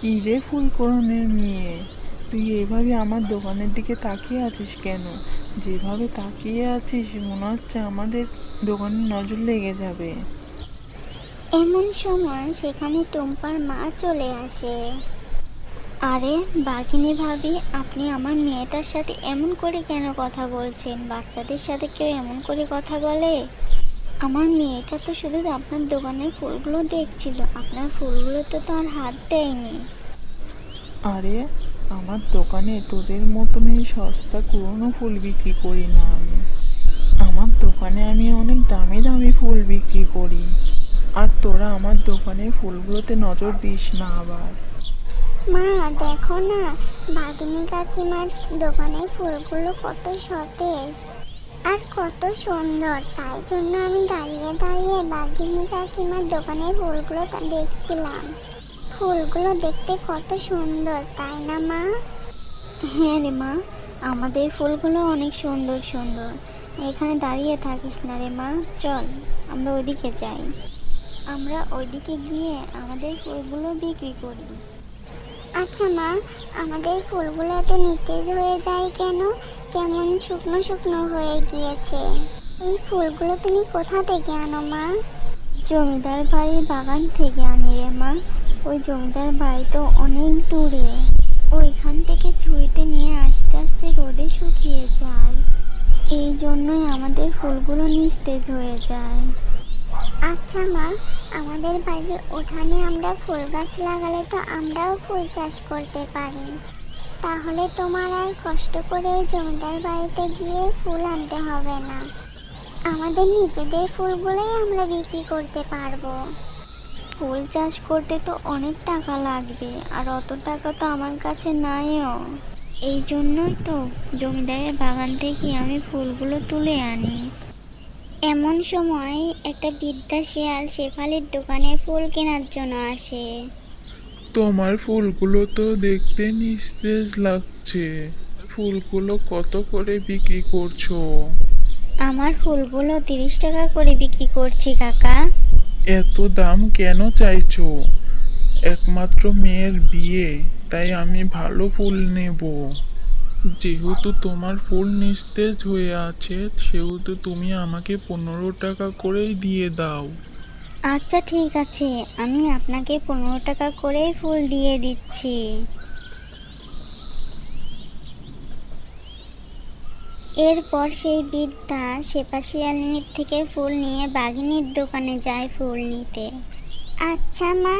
কি রে ফুলকরণের মেয়ে তুই এভাবে আমার দোকানের দিকে তাকিয়ে আছিস কেন? যেভাবে তাকিয়ে আছিস, মনে হচ্ছে আমাদের দোকানে নজর লেগে যাবে। এমন সময় সেখানে টুম্পার মা চলে আসে। আরে, বাঘিনী ভাবি, আপনি আমার মেয়েটার সাথে এমন করে কেন কথা বলছেন? বাচ্চাদের সাথে কেউ এমন করে কথা বলে? আমার মেয়েটা তো শুধু আপনার দোকানের ফুলগুলো দেখছিল। আপনার ফুলগুলো তো তার হাত দেয়নি। আরে আমার দোকানে তোদের মতন এই সস্তা পুরনো ফুল বিক্রি করি না আমি। আমার দোকানে আমি অনেক দামি দামি ফুল বিক্রি করি। আর তোরা আমার দোকানের ফুলগুলোতে নজর দিস না আবার। মা দেখো না বাঘিনী কাকিমার দোকানের ফুলগুলো কত সতেজ। আর কত সুন্দর। তাই জন্য আমি দাঁড়িয়ে দাঁড়িয়ে বাঘিনী কাকিমার দোকানের ফুলগুলো তা দেখছিলাম। ফুলগুলো দেখতে কত সুন্দর তাই না মা? হ্যাঁ রে মা আমাদের ফুলগুলো অনেক সুন্দর সুন্দর। এখানে দাঁড়িয়ে থাকিস না রে মা চল আমরা ওইদিকে যাই। আমরা ওইদিকে গিয়ে আমাদের ফুলগুলো বিক্রি করি। আচ্ছা মা আমাদের ফুলগুলো এত নিস্তেজ হয়ে যায় কেন? কেমন শুকনো শুকনো হয়ে গিয়েছে। এই ফুলগুলো তুমি কোথা থেকে আনো, মা? জমিদার বাড়ির বাগান থেকে আনি রে, মা। ওই জমিদার বাড়ি তো অনেক দূরে। ওইখান থেকে ঝুড়িতে নিয়ে আস্তে আস্তে রোদে শুকিয়ে যায়। এই জন্যই আমাদের ফুলগুলো নিস্তেজ হয়ে যায়। আচ্ছা মা। আমাদের বাড়ির উঠানে আমরা ফুল গাছ লাগালে তো আমরাও ফুল চাষ করতে পারি। তাহলে তোমার আর কষ্ট করে জমিদার বাড়িতে গিয়ে ফুল আনতে হবে না। আমাদের নিজেদের ফুলগুলোই আমরা বিক্রি করতে পারব। ফুল চাষ করতে তো অনেক টাকা লাগবে, আর অত টাকা তো আমার কাছে নাইও। এই জন্যই তো জমিদারের বাগান থেকে আমি ফুলগুলো তুলে আনি। এমন সময় একটা বৃদ্ধা শিয়াল শেফালির দোকানে ফুল কেনার জন্য আসে। তোমার ফুলগুলো তো দেখতে নিস্তেজ লাগছে। ফুলগুলো কত করে বিক্রি করছ? আমার ফুলগুলো তিরিশ টাকা করে বিক্রি করছি কাকা। এত দাম কেন চাইছো? একমাত্র মেয়ের বিয়ে তাই আমি ভালো ফুল নেব। যেহেতু তোমার ফুল নিস্তেজ হয়ে আছে সেহেতু তুমি আমাকে পনেরো টাকা করেই দিয়ে দাও। আচ্ছা ঠিক আছে। আমি আপনাকে পনেরো টাকা করে ফুল দিয়ে দিচ্ছি। এরপর সেই বৃদ্ধা সেপা শিয়ালিনীর থেকে ফুল নিয়ে বাঘিনীর দোকানে যায় ফুল নিতে। আচ্ছা মা,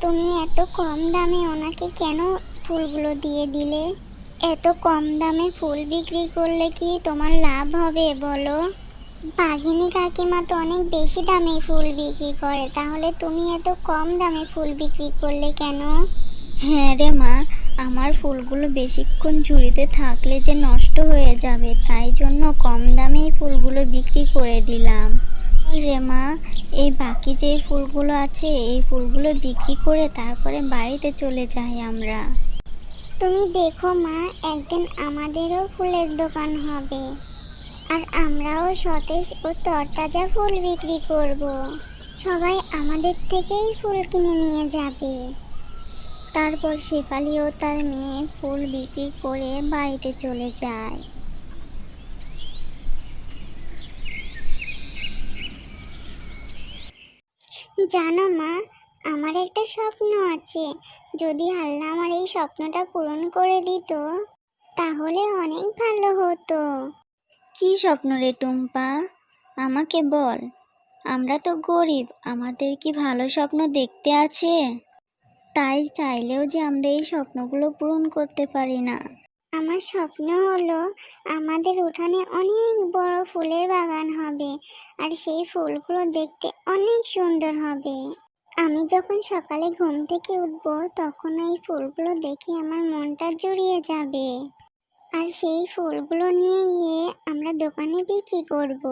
তুমি এত কম দামে ওনাকে কেন ফুলগুলো দিয়ে দিলে? এত কম দামে ফুল বিক্রি করলে কি তোমার লাভ হবে, বলো? বাঘিনী কাকিমা তো অনেক বেশি দামে ফুল বিক্রি করে তাহলে তুমি এত কম দামে ফুল বিক্রি করলে কেন? হ্যাঁ রে মা আমার ফুলগুলো বেশিক্ষণ ঝুড়িতে থাকলে যে নষ্ট হয়ে যাবে তাই জন্য কম দামেই ফুলগুলো বিক্রি করে দিলাম। রে মা এই বাকি যে ফুলগুলো আছে এই ফুলগুলো বিক্রি করে তারপরে বাড়িতে চলে যাই আমরা। তুমি দেখো মা একদিন আমাদেরও ফুলের দোকান হবে। আর আমরাও সতেজ ও তরতাজা ফুল বিক্রি করব। সবাই আমাদের থেকেই ফুল কিনে নিয়ে যাবে। তারপর শেফালি ও তার মেয়ে ফুল বিক্রি করে বাড়িতে চলে যায়। জানো মা, আমার একটা স্বপ্ন আছে। যদি আল্লাহ আমার এই স্বপ্নটা পূরণ করে দিত, তাহলে অনেক ভালো হতো। কি স্বপ্ন রে টুম্পা? আমাকে বল, আমরা তো গরিব, আমাদের কি ভালো স্বপ্ন দেখতে আছে? তাই চাইলেও যে আমরা এই স্বপ্নগুলো পূরণ করতে পারি না। আমার স্বপ্ন হলো আমাদের উঠানে অনেক বড় ফুলের বাগান হবে, আর সেই ফুলগুলো দেখতে অনেক সুন্দর হবে। আমি যখন সকালে ঘুম থেকে উঠবো, তখন এই ফুলগুলো দেখে আমার মনটা জুড়িয়ে যাবে। আর সেই ফুলগুলো নিয়ে গিয়ে আমরা দোকানে বিক্রি করব।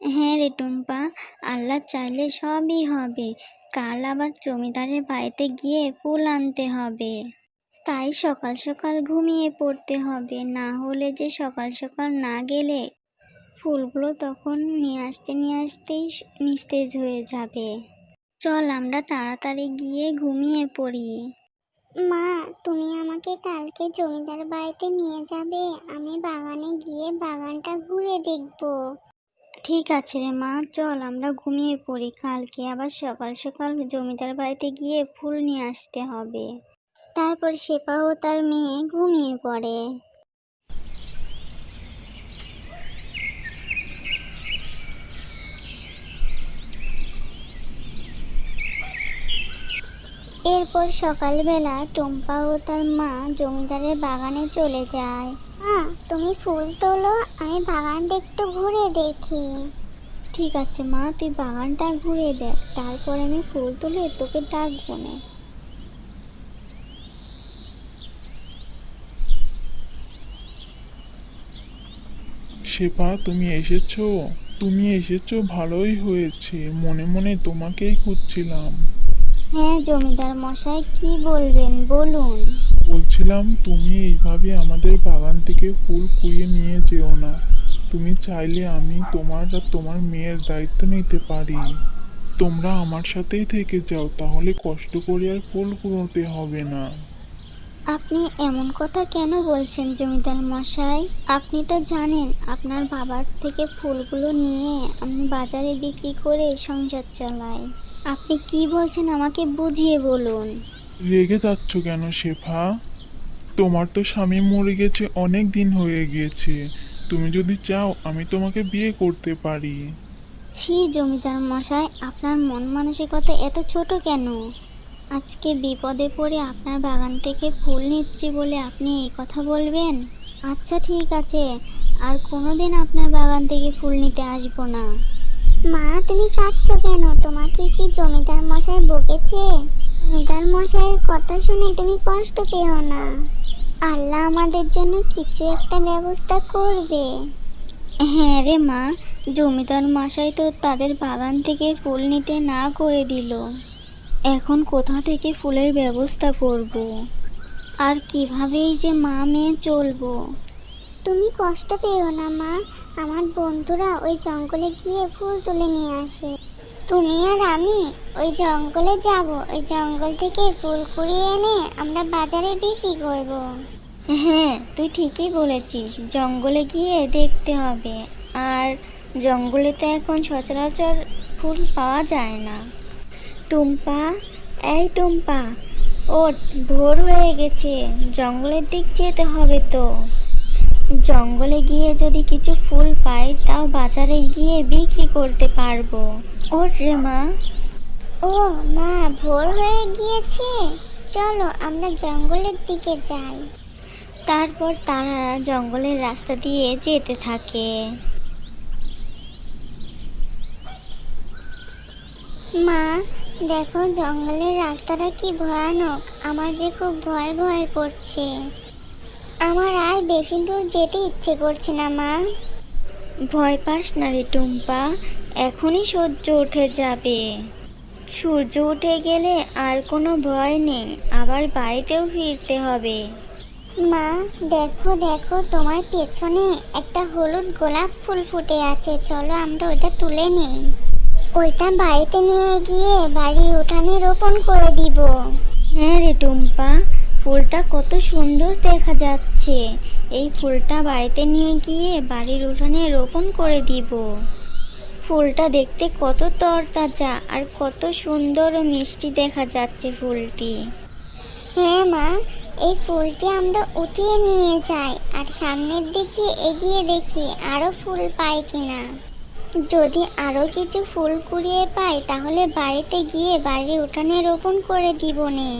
হ্যাঁ রে টুম্পা, আল্লাহ চাইলে সবই হবে। কাল আবার জমিদারের বাড়িতে গিয়ে ফুল আনতে হবে। তাই সকাল সকাল ঘুমিয়ে পড়তে হবে, না হলে যে সকাল সকাল না গেলে ফুলগুলো তখন নিয়ে আসতে, নিয়ে আসতেই নিস্তেজ হয়ে যাবে। চল আমরা তাড়াতাড়ি গিয়ে ঘুমিয়ে পড়ি। মা তুমি আমাকে কালকে জমিদার বাড়িতে নিয়ে যাবে। আমি বাগানে গিয়ে বাগানটা ঘুরে দেখব। ঠিক আছে রে মা, চল আমরা ঘুমিয়ে পড়ি। কালকে আবার সকাল সকাল জমিদার বাড়িতে গিয়ে ফুল নিয়ে আসতে হবে। তারপর শেপা ও তার মেয়ে ঘুমিয়ে পড়ে। এরপর সকালবেলা টম্পা ও তার মা জমিদারের বাগানে চলে যায়। মা, তুমি ফুল তোলো, আমি বাগানটা একটু ঘুরে দেখি। ঠিক আছে মা, তুই বাগানটা ঘুরে দেখ, তারপর আমি ফুল তুলে তোকে ডাকবো না। শেফা তুমি এসেছ? তুমি এসেছ, ভালোই হয়েছে, মনে মনে তোমাকেই খুঁজছিলাম। হ্যাঁ জমিদার মশাই কি বলবেন? বলুন। বলছিলাম তুমি এইভাবে আমাদের বাগান থেকে ফুল কুড়িয়ে নিয়ে যেও না। তুমি চাইলে আমি তোমার আর তোমার মেয়ের দায়িত্ব নিতে পারি। তোমরা আমার সাথেই থেকে যাও তাহলে কষ্ট করে আর ফুল কুড়োতে হবে না। আপনি এমন কথা কেন বলছেন জমিদার মশাই? আপনি তো জানেন আপনার বাবার থেকে ফুলগুলো নিয়ে আমি বাজারে বিক্রি করে সংসার চালাই। আপনি কি বলছেন আমাকে বুঝিয়ে বলুন। রেগে যাচ্ছ কেন শেফা? তোমার তো স্বামী মরে গেছে অনেক দিন হয়ে গিয়েছে। তুমি যদি চাও আমি তোমাকে বিয়ে করতে পারি। ছি জমিদার মশাই আপনার মন মানসিকতা এত ছোট কেন? আজকে বিপদে পড়ে আপনার বাগান থেকে ফুল নিচ্ছি বলে আপনি এই কথা বলবেন? আচ্ছা ঠিক আছে আর কোনোদিন আপনার বাগান থেকে ফুল নিতে আসব না। মা, তুমি কাঁদছো কেন? তোমাকে কি জমিদার মশাই বকেছে? জমিদার মশাইয়ের কথা শুনে তুমি কষ্ট পেও না। আল্লাহ আমাদের জন্য কিছু একটা ব্যবস্থা করবে। হ্যাঁ রে মা, জমিদার মশাই তো তাদের বাগান থেকে ফুল নিতে না করে দিল। এখন কোথা থেকে ফুলের ব্যবস্থা করব। আর কিভাবেই যে মা মেয়ে চলবো? তুমি কষ্ট পেও না, মা। আমার বন্ধুরা ওই জঙ্গলে গিয়ে ফুল তুলে নিয়ে আসে। তুমি আর আমি ওই জঙ্গলে যাব। ওই জঙ্গল থেকে ফুল কুড়িয়ে এনে আমরা বাজারে বিক্রি করব। হ্যাঁ তুই ঠিকই বলেছিস। জঙ্গলে গিয়ে দেখতে হবে। আর জঙ্গলে তো এখন সচরাচর ফুল পাওয়া যায় না। টুম্পা, এই টুম্পা ওট ভোর হয়ে গেছে। জঙ্গলের দিক যেতে হবে তো। জঙ্গলে গিয়ে যদি কিছু ফুল পাই তাও বাজারে গিয়ে বিক্রি করতে পারব। ওঠ রে মা। ও মা ভোর হয়ে গিয়েছে। চলো আমরা জঙ্গলের দিকে যাই। তারপর তারা জঙ্গলের রাস্তা দিয়ে যেতে থাকে। মা দেখো জঙ্গলের রাস্তাটা কি ভয়ানক। আমার যে খুব ভয় ভয় করছে। আমার আর বেশি দূর যেতে ইচ্ছে করছে না, মা। ভয় পাস না রে টুম্পা, এখনই সূর্য উঠে যাবে। সূর্য উঠে গেলে আর কোনো ভয় নেই, আবার বাড়িতেও ফিরতে হবে। মা, দেখো দেখো, তোমার পেছনে একটা হলুদ গোলাপ ফুল ফুটে আছে, চলো আমরা ওইটা তুলে নিই। ওইটা বাড়িতে নিয়ে গিয়ে বাড়ির উঠানে রোপণ করে দিব। হ্যাঁ রে টুম্পা ফুলটা কত সুন্দর দেখা যাচ্ছে। এই ফুলটা বাড়িতে নিয়ে গিয়ে বাড়ির উঠানে রোপণ করে দিব। ফুলটা দেখতে কত তরতাজা আর কত সুন্দর ও মিষ্টি দেখা যাচ্ছে ফুলটি। হ্যাঁ মা, এই ফুলটি আমরা উঠিয়ে নিয়ে যাই আর সামনের দিকে এগিয়ে দেখি আরও ফুল পাই কিনা। যদি আরও কিছু ফুল কুড়িয়ে পাই তাহলে বাড়িতে গিয়ে বাড়ির উঠানে রোপণ করে দিব নে।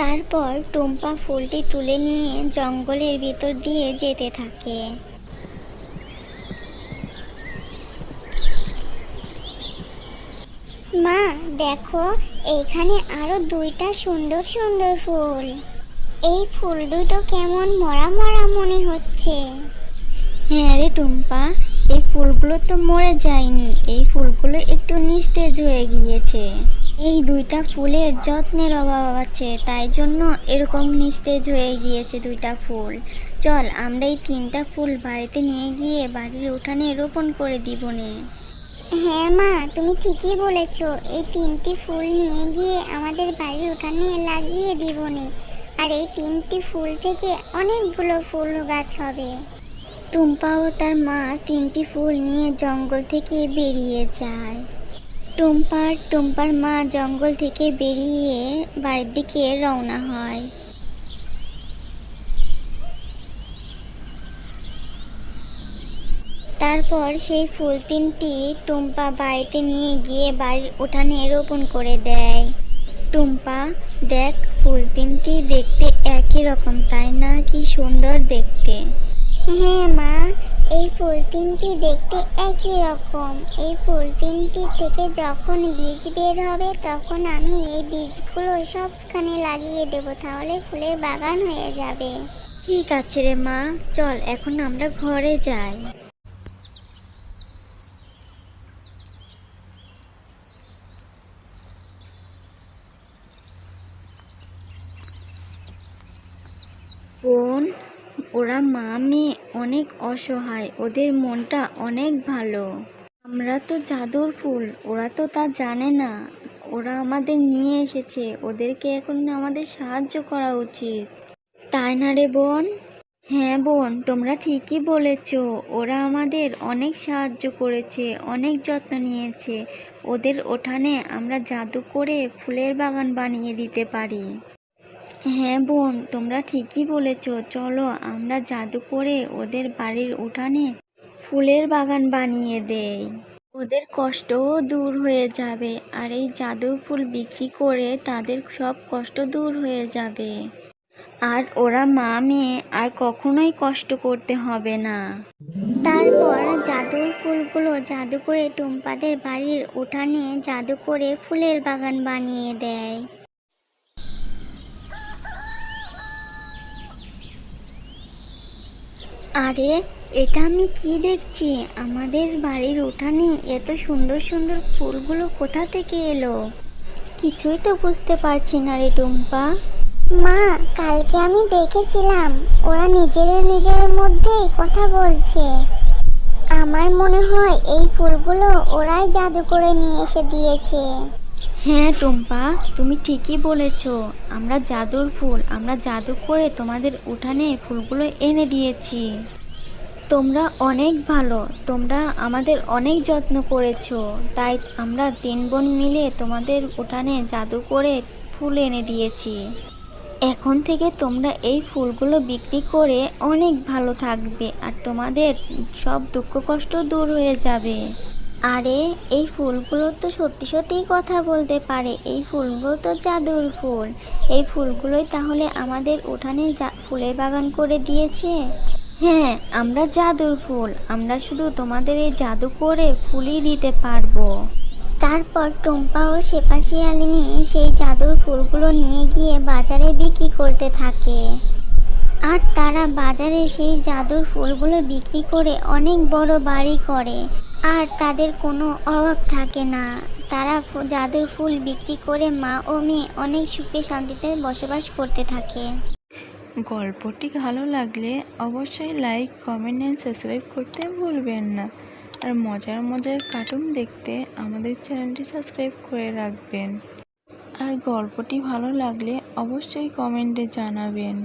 তারপর টুম্পা ফুলটি তুলে নিয়ে জঙ্গলের ভিতর দিয়ে যেতে থাকে। মা, দেখো, এখানে আরও দুইটা সুন্দর সুন্দর ফুল। এই ফুল দুটো কেমন মরা মরা মনে হচ্ছে। হ্যাঁ রে টুম্পা, এই ফুলগুলো তো মরে যায়নি। এই ফুলগুলো একটু নিস্তেজ হয়ে গিয়েছে। এই দুইটা ফুলের যত্নের অভাব আছে তাই জন্য এরকম নিস্তেজ হয়ে গিয়েছে দুইটা ফুল। চল আমরা এই তিনটা ফুল বাড়িতে নিয়ে গিয়ে বাড়ির উঠানে রোপণ করে দিব নে। হ্যাঁ মা তুমি ঠিকই বলেছ। এই তিনটি ফুল নিয়ে গিয়ে আমাদের বাড়ির উঠানে লাগিয়ে দিবনে আর এই তিনটি ফুল থেকে অনেকগুলো ফুল গাছ হবে। টুম্পা ও তার মা তিনটি ফুল নিয়ে জঙ্গল থেকে বেরিয়ে যায়। টুম্পার টুম্পার মা জঙ্গল থেকে বেরিয়ে বাড়ির দিকে রওনা হয়। তারপর সেই ফুল তিনটি টুম্পা বাড়িতে নিয়ে গিয়ে বাড়ির উঠানে রোপণ করে দেয়। টুম্পা, দেখ, ফুল তিনটি দেখতে একই রকম, তাই না? কি সুন্দর দেখতে। হ্যাঁ মা এই ফুল তিনটি দেখতে একই রকম। এই ফুল তিনটি থেকে যখন বীজ বের হবে, তখন আমি এই বীজগুলো সবখানে লাগিয়ে দেব, তাহলে ফুলের বাগান হয়ে যাবে। ঠিক আছে রে মা, চল, এখন আমরা ঘরে যাই বোন ওরা মা মেয়ে অনেক অসহায়, ওদের মনটা অনেক ভালো। আমরা তো জাদুর ফুল, ওরা তো তা জানে না। ওরা আমাদের নিয়ে এসেছে, ওদেরকে এখন আমাদের সাহায্য করা উচিত। তাই না রে বোন? হ্যাঁ বোন, তোমরা ঠিকই বলেছ। ওরা আমাদের অনেক সাহায্য করেছে, অনেক যত্ন নিয়েছে। ওদের ওঠানে আমরা জাদু করে ফুলের বাগান বানিয়ে দিতে পারি। হ্যাঁ বোন, তোমরা ঠিকই বলেছ। চলো আমরা জাদু করে ওদের বাড়ির উঠানে ফুলের বাগান বানিয়ে দেই। ওদের কষ্টও দূর হয়ে যাবে আর এই জাদুর ফুল বিক্রি করে তাদের সব কষ্ট দূর হয়ে যাবে। আর ওরা মা, মেয়ে আর কখনোই কষ্ট করতে হবে না। তারপর জাদুর ফুলগুলো জাদু করে টুম্পাদের বাড়ির উঠানে জাদু করে ফুলের বাগান বানিয়ে দেয়। আরে, এটা আমি কি দেখছি? আমাদের বাড়ির উঠানে এত সুন্দর সুন্দর ফুলগুলো কোথা থেকে এলো? কিছুই তো বুঝতে পারছি না রে টুম্পা। মা, কালকে আমি দেখেছিলাম, ওরা নিজেরা নিজের মধ্যেই কথা বলছে। আমার মনে হয় এই ফুলগুলো ওরাই জাদু করে নিয়ে এসে দিয়েছে। হ্যাঁ টুম্পা, তুমি ঠিকই বলেছ। আমরা জাদুর ফুল, আমরা জাদু করে তোমাদের উঠানে ফুলগুলো এনে দিয়েছি। তোমরা অনেক ভালো, তোমরা আমাদের অনেক যত্ন করেছ। তাই আমরা তিন বোন মিলে তোমাদের উঠানে জাদু করে ফুল এনে দিয়েছি। এখন থেকে তোমরা এই ফুলগুলো বিক্রি করে অনেক ভালো থাকবে, আর তোমাদের সব দুঃখ কষ্ট দূর হয়ে যাবে। আরে, এই ফুলগুলো তো সত্যি সত্যিই কথা বলতে পারে। এই ফুলগুলো তো জাদুর ফুল। এই ফুলগুলোই তাহলে আমাদের উঠানে ফুলের বাগান করে দিয়েছে? হ্যাঁ আমরা জাদুর ফুল। আমরা শুধু তোমাদের এই জাদু করে ফুলই দিতে পারব। তারপর টুম্পা ও শেপা শিয়ালিনী সেই জাদুর ফুলগুলো নিয়ে গিয়ে বাজারে বিক্রি করতে থাকে। আর তারা বাজারে সেই জাদুর ফুলগুলো বিক্রি করে অনেক বড় বাড়ি করে। আর তাদের কোনো অভাব থাকে না। তারা জাদুর ফুল বিক্রি করে মা ও মেয়ে অনেক সুখে শান্তিতে বসবাস করতে থাকে। গল্পটি ভালো লাগলে অবশ্যই লাইক কমেন্ট অ্যান্ড সাবস্ক্রাইব করতে ভুলবেন না। আর মজার মজার কার্টুন দেখতে আমাদের চ্যানেলটি সাবস্ক্রাইব করে রাখবেন। আর গল্পটি ভালো লাগলে অবশ্যই কমেন্টে জানাবেন।